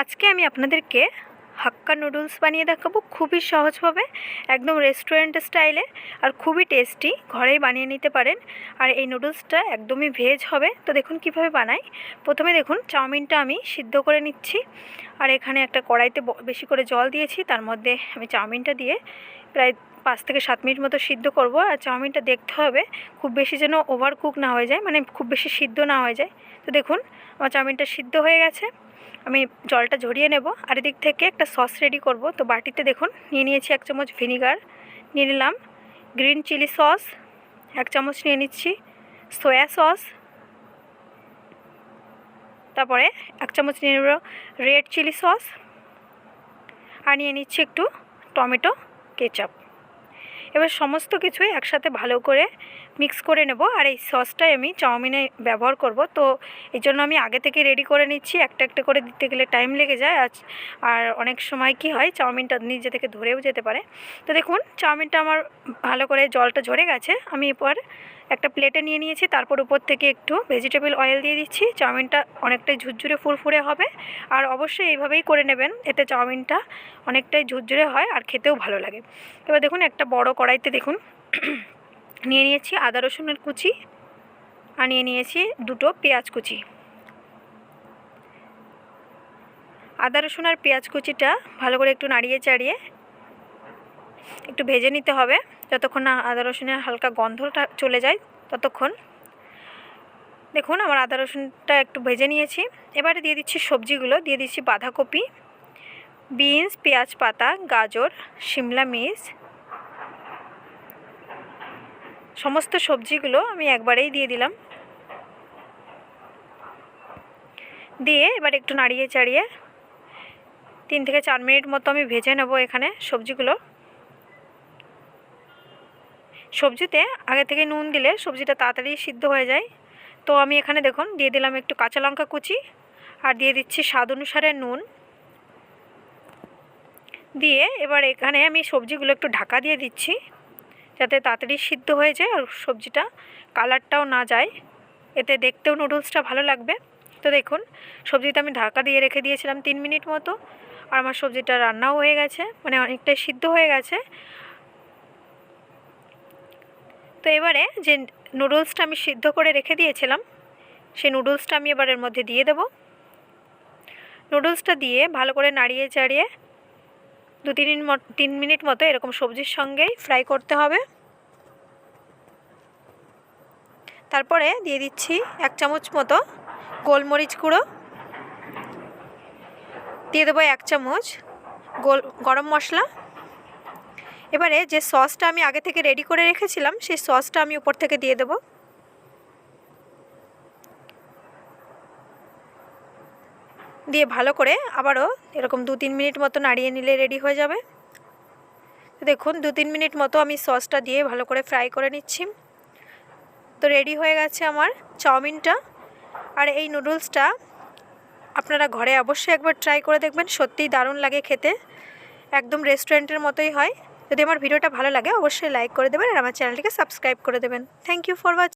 আজকে আমি আপনাদেরকে হাক্কা নুডলস বানিয়ে দেখাবো খুবই সহজভাবে, একদম রেস্টুরেন্ট স্টাইলে আর খুবই টেস্টি ঘরেই বানিয়ে নিতে পারেন। আর এই নুডলসটা একদমই ভেজ হবে। তো দেখুন কীভাবে বানাই। প্রথমে দেখুন চাউমিনটা আমি সিদ্ধ করে নিচ্ছি। আর এখানে একটা কড়াইতে বেশি করে জল দিয়েছি, তার মধ্যে আমি চাউমিনটা দিয়ে প্রায় পাঁচ থেকে সাত মিনিট মতো সিদ্ধ করব আর চাউমিনটা দেখতে হবে। খুব বেশি যেন ওভার কুক না হয়ে যায় মানে খুব বেশি সিদ্ধ না হয়ে যায়। তো দেখুন, আমার চাউমিনটা সিদ্ধ হয়ে গেছে। আমি জলটা ঝরিয়ে নেব আর এদিক থেকে একটা সস রেডি করব। তো বাটিতে দেখুন, নিয়ে নিয়েছি এক চামচ ভিনিগার নিয়ে নিলাম গ্রিন চিলি সস এক চামচ নিয়ে নিচ্ছি সয়া সস তারপরে এক চামচ নিয়ে নেব রেড চিলি সস আর নিয়ে নিচ্ছি একটু টমেটো কেচাপ এবার সমস্ত কিছুই একসাথে ভালো করে মিক্স করে নেব আর এই সসটাই আমি চাউমিনে ব্যবহার করব। তো এই জন্য আমি আগে থেকে রেডি করে নিচ্ছি। একটা একটা করে দিতে গেলে টাইম লেগে যায়। আর আর অনেক সময় কি হয়, চাউমিনটা নিজে থেকে ধরেও যেতে পারে। তো দেখুন, চাউমিনটা আমার ভালো করে জলটা ঝরে গেছে। আমি এরপর একটা প্লেটে নিয়ে নিয়েছি। তারপর উপর থেকে একটু ভেজিটেবল অয়েল দিয়ে দিচ্ছি। চাউমিনটা অনেকটাই ঝুরঝুরে ফুরফুরে হবে। আর অবশ্যই এইভাবেই করে নেবেন। এতে চাউমিনটা অনেকটাই ঝুরঝুরে হয় আর খেতেও ভালো লাগে। এবার দেখুন, একটা বড় কড়াইতে দেখুন নিয়ে নিয়েছি আদা রসুনের কুচি আর নিয়ে নিয়েছি দুটো পেঁয়াজ কুচি। আদা রসুন আর পেঁয়াজ কুচিটা ভালো করে একটু নাড়িয়ে চাড়িয়ে একটু ভেজে নিতে হবে যতক্ষণ না আদা রসুনের হালকা গন্ধটা চলে যায় ততক্ষণ। দেখুন আমার আদা রসুনটা একটু ভেজে নিয়েছি। এবারে দিয়ে দিচ্ছি সবজিগুলো, দিয়ে দিচ্ছি বাঁধাকপি, বিনস, পেঁয়াজ পাতা, গাজর, শিমলা মির্চ সমস্ত সবজিগুলো আমি একবারেই দিয়ে দিলাম। দিয়ে এবার একটু নাড়িয়ে চাড়িয়ে তিন থেকে চার মিনিট মতো আমি ভেজে নেব এখানে সবজিগুলো। সবজিতে আগে থেকে নুন দিলে সবজিটা তাড়াতাড়ি সিদ্ধ হয়ে যায়। তো আমি এখানে দেখুন দিয়ে দিলাম একটু কাঁচা লঙ্কা কুচি আর দিয়ে দিচ্ছি স্বাদ অনুসারে নুন। দিয়ে এবার এখানে আমি সবজিগুলো একটু ঢাকা দিয়ে দিচ্ছি। যাতে তাড়াতাড়ি সিদ্ধ হয়ে যায় আর সবজিটা কালারটাও না যায়। এতে দেখতেও নুডলসটা ভালো লাগবে। তো দেখুন, সবজিটা আমি ঢাকা দিয়ে রেখে দিয়েছিলাম তিন মিনিট মতো। আর আমার সবজিটা রান্নাও হয়ে গেছে মানে অনেকটাই সিদ্ধ হয়ে গেছে। তো এবারে যে নুডলসটা আমি সিদ্ধ করে রেখে দিয়েছিলাম, সেই নুডলসটা আমি এবারের মধ্যে দিয়ে দেব। নুডলসটা দিয়ে ভালো করে নাড়িয়ে চাড়িয়ে দু তিন তিন মিনিট মতো এরকম সবজির সঙ্গেই ফ্রাই করতে হবে। তারপরে দিয়ে দিচ্ছি এক চামচ মতো গোলমরিচ গুঁড়ো। দিয়ে দেবো এক চামচ গোল, গরম মশলা। এবারে যে সসটা আমি আগে থেকে রেডি করে রেখেছিলাম, সেই সসটা আমি উপর থেকে দিয়ে দেবো। দিয়ে ভালো করে আবারও এরকম দু তিন মিনিট মতো নাড়িয়ে নিলে রেডি হয়ে যাবে। দেখুন, দু তিন মিনিট মতো আমি সসটা দিয়ে ভালো করে ফ্রাই করে নিচ্ছি। তো রেডি হয়ে গেছে আমার চাউমিনটা। আর এই নুডলসটা আপনারা ঘরে অবশ্যই একবার ট্রাই করে দেখবেন, সত্যিই দারুণ লাগে খেতে। একদম রেস্টুরেন্টের মতোই হয়। যদি আমার ভিডিওটা ভালো লাগে, অবশ্যই লাইক করে দেবেন আর আমার চ্যানেলটিকে সাবস্ক্রাইব করে দেবেন। Thank you for watching